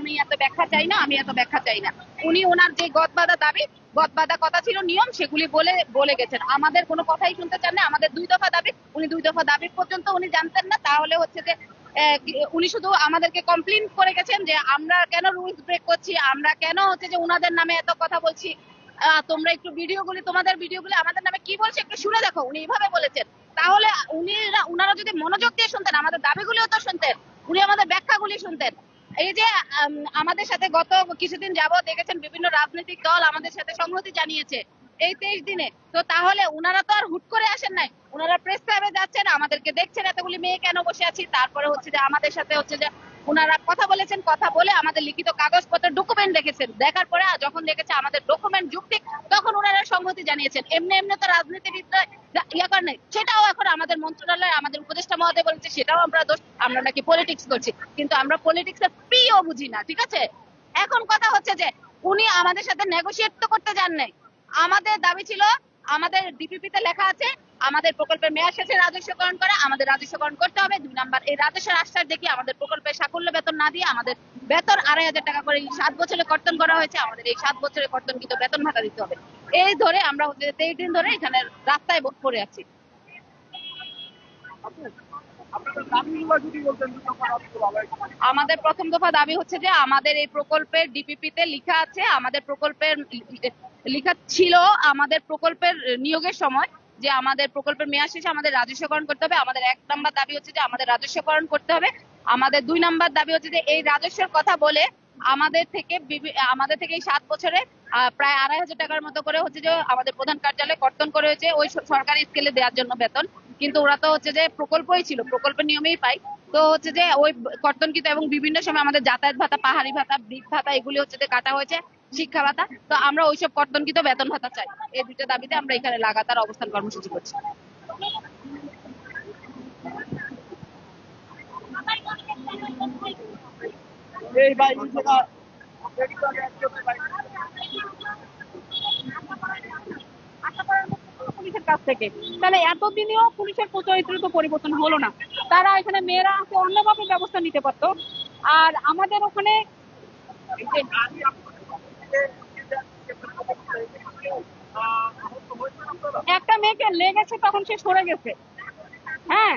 আমি এত ব্যাখ্যা চাই না, আমি এত ব্যাখ্যা চাই না। উনি ওনার যে গদবাদা দাবি, গদবাদা কথা ছিল নিয়ম, সেগুলি বলে বলে গেছেন। আমাদের কোনো কথাই শুনতে চান না, আমাদের দুই দফা দাবি। উনি দুই দফা দাবি পর্যন্ত উনি জানতেন না, তাহলে হচ্ছে যে উনি শুধু আমাদেরকে কমপ্লেন করে গেছেন যে, আমরা কেন রুলস ব্রেক করছি, আমরা কেন হচ্ছে যে উনাদের নামে এত কথা বলছি। তোমরা একটু ভিডিওগুলি, তোমাদের ভিডিওগুলি আমাদের নামে কি বলছে একটু শুনে দেখো, উনি এইভাবে বলেছেন। তাহলে উনি উনারা যদি মনোযোগ দিয়ে শুনতেন, আমাদের দাবিগুলিও তো শুনতেন, উনি আমাদের ব্যাখ্যাগুলি শুনতেন। এই যে আমাদের সাথে গত কিছুদিন যাবৎ দেখেছেন বিভিন্ন রাজনৈতিক দল আমাদের সাথে সংহতি জানিয়েছে এই তেইশ দিনে। তো তাহলে উনারা তো আর হুট করে আসেন নাই। উনারা প্রেস ক্লাবে যাচ্ছেন, আমাদেরকে দেখছেন এতগুলি মেয়ে কেন বসে আছি। তারপরে হচ্ছে যে আমাদের সাথে হচ্ছে যে উনারা কথা বলেছেন, কথা বলে আমাদের লিখিত কাগজপত্র ডকুমেন্ট দেখেছেন দেখার পরে যখন দেখেছে আমাদের ডকুমেন্ট যুক্তি, তখন ওনারা সংহতি জানিয়েছেন। এমনি এমনি তো রাজনীতিবিদরা ইয়া করে নাই। সেটাও এখন আমাদের মন্ত্রণালয়, আমাদের উপদেষ্টা মহোদয় বলেছে, সেটাও আমরা দোষ, আমরা নাকি পলিটিক্স করছি। কিন্তু আমরা পলিটিক্স এর পিও বুঝি না, ঠিক আছে? এখন কথা হচ্ছে যে, উনি আমাদের সাথে নেগোশিয়েট তো করতে যান নাই। আমাদের দাবি ছিল, আমাদের ডিপিপি তে লেখা আছে আমাদের প্রকল্পের মেয়াদ শেষে রাজস্বকরণ করে, আমাদের রাজস্বকরণ করতে হবে। দুই নাম্বার, এই রাজস্বের আশ্বাস দেখি আমাদের প্রকল্পের সাকুল্য বেতন না দিয়ে আমাদের বেতন আড়াই হাজার টাকা করে সাত বছরে কর্তন করা হয়েছে, আমাদের এই সাত বছরে কর্তনকৃত বেতন ভাতা দিতে হবে। এই ধরে আমরা হচ্ছে তেইশ দিন ধরে এখানে রাস্তায় পড়ে আছি। আমাদের প্রথম দফা দাবি হচ্ছে যে আমাদের এই প্রকল্পের ডিপিপি তে লেখা আছে, আমাদের প্রকল্পের লেখা ছিল আমাদের প্রকল্পের নিয়োগের সময়। যে আমাদের প্রকল্পের মেয়াদ শেষে আমাদের রাজস্বকরণ করতে হবে। আমাদের এক নাম্বার দাবি হচ্ছে যে আমাদের রাজস্বকরণ করতে হবে। আমাদের দুই নাম্বার দাবি হচ্ছে যে এই রাজস্বের কথা বলে আমাদের থেকে আমাদের থেকে এই সাত বছরে প্রায় আড়াই হাজার টাকার মতো করে হচ্ছে যে আমাদের প্রধান কার্যালয়ে কর্তন করে হয়েছে ওই সরকারি স্কেলে দেওয়ার জন্য বেতন। কিন্তু ওরা তো হচ্ছে যে প্রকল্পই ছিল, প্রকল্পের নিয়মেই পাই তো হচ্ছে যে ওই কর্তন কর্তনকৃত এবং বিভিন্ন সময় আমাদের যাতায়াত ভাতা, পাহাড়ি ভাতা বৃদ্ধ ভাতা, এগুলি হচ্ছে যে কাটা হয়েছে। শিক্ষা ভাতা তো আমরা ওইসব কর্তনকৃত বেতন ভাতা চাই। এই দুটো দাবিতে আমরা এখানে লাগাতার অবস্থান কর্মসূচি করছি। এই ভাই পুলিশের কাছ থেকে। তাহলে এতদিনেও পুলিশের প্রচরিত্র তো পরিবর্তন হলো না। তারা এখানে মেয়েরা অন্যভাবে ব্যবস্থা নিতে পারতো। আর আমাদের ওখানে একটা মেয়েকে লেগেছে তখন সে সরে গেছে। হ্যাঁ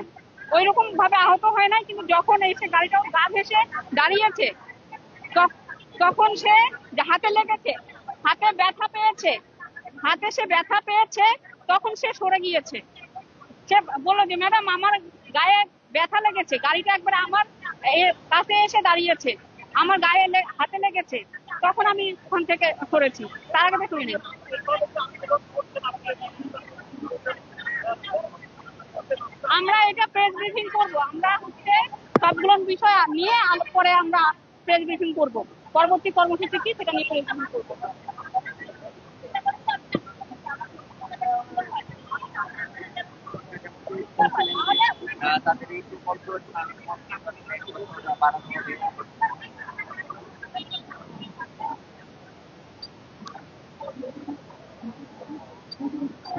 ওই রকম ভাবে আহত হয় নাই, কিন্তু যখন এসে গাড়িটা গা ভেসে দাঁড়িয়েছে তখন সে হাতে লেগেছে, হাতে ব্যথা পেয়েছে, হাতে সে ব্যথা পেয়েছে, তখন সে সরে গিয়েছে। সে বলল যে, ম্যাডাম, আমার গায়ে ব্যথা লেগেছে, গাড়িটা একবার আমার কাছে এসে দাঁড়িয়েছে, আমার গায়ে হাতে লেগেছে। তখন আমি ওখান থেকে করেছি। তার আগে তো করিনি আমরা এটা প্রেস ব্রিফিং করব। আমরা হচ্ছে সবগুলো বিষয় নিয়ে পরে আমরা প্রেস ব্রিফিং করব। পরবর্তী কর্মসূচি কি সেটা নিয়ে প্রেস ব্রিফিং করব। তাদের এই যে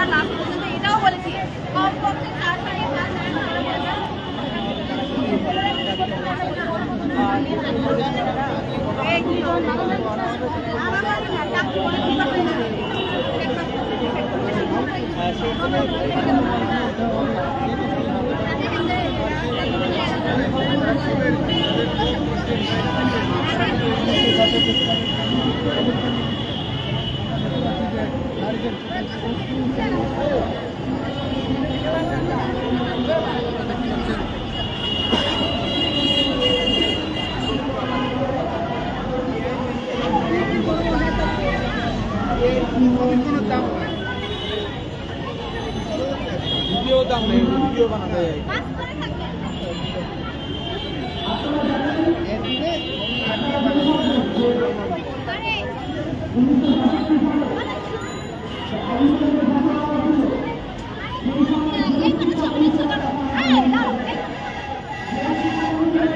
আমরা লাস্ট পর্যন্ত এটাও বলেছি কমপক্ষে চার তারিখ পাঁচ Thank you. দাম নেই ভিডিও বানাতে আরে